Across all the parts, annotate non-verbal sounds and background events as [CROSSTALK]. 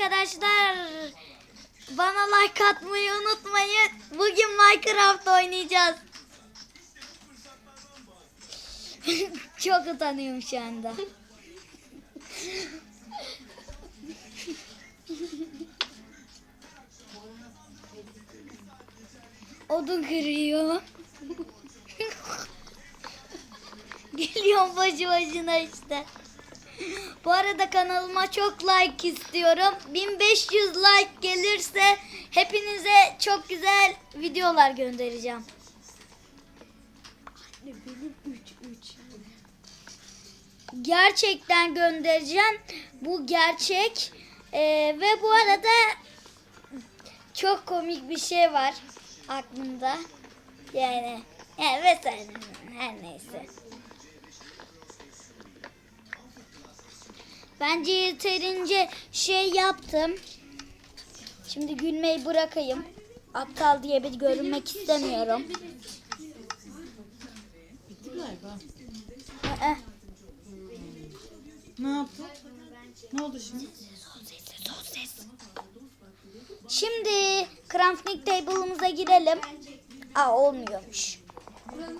arkadaşlar. Bana like atmayı unutmayın. Bugün Minecraft oynayacağız. [LAUGHS] Çok utanıyorum şu anda. [LAUGHS] Odun kırıyor. [LAUGHS] Geliyorum başı başına işte. Bu arada kanalıma çok like istiyorum. 1500 like gelirse hepinize çok güzel videolar göndereceğim. Gerçekten göndereceğim. Bu gerçek. Ee, ve bu arada çok komik bir şey var aklımda. Yani, yani vesaire her neyse. Bence yeterince şey yaptım. Şimdi gülmeyi bırakayım. Aptal diye bir görünmek istemiyorum. Bitti galiba. Ee, Ne yaptın? Ne oldu şimdi? Şimdi crafting table'ımıza girelim. Aa olmuyormuş. Buralar.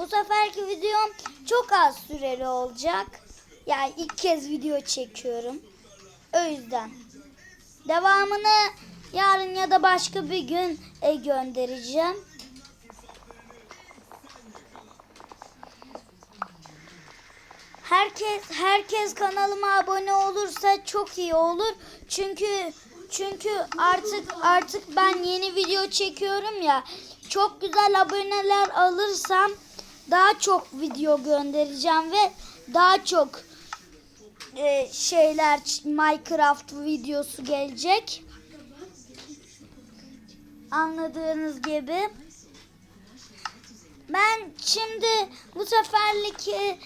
Bu seferki videom çok az süreli olacak. Yani ilk kez video çekiyorum. O yüzden. Devamını yarın ya da başka bir gün e, göndereceğim. Herkes herkes kanalıma abone olursa çok iyi olur. Çünkü çünkü artık artık ben yeni video çekiyorum ya. Çok güzel aboneler alırsam daha çok video göndereceğim ve daha çok e, şeyler Minecraft videosu gelecek. Anladığınız gibi. Ben şimdi bu seferlik e,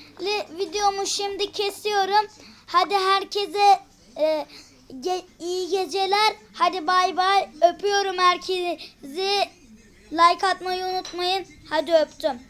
videomu şimdi kesiyorum. Hadi herkese e, ge- iyi geceler. Hadi bay bay. Öpüyorum herkesi. Like atmayı unutmayın. Hadi öptüm.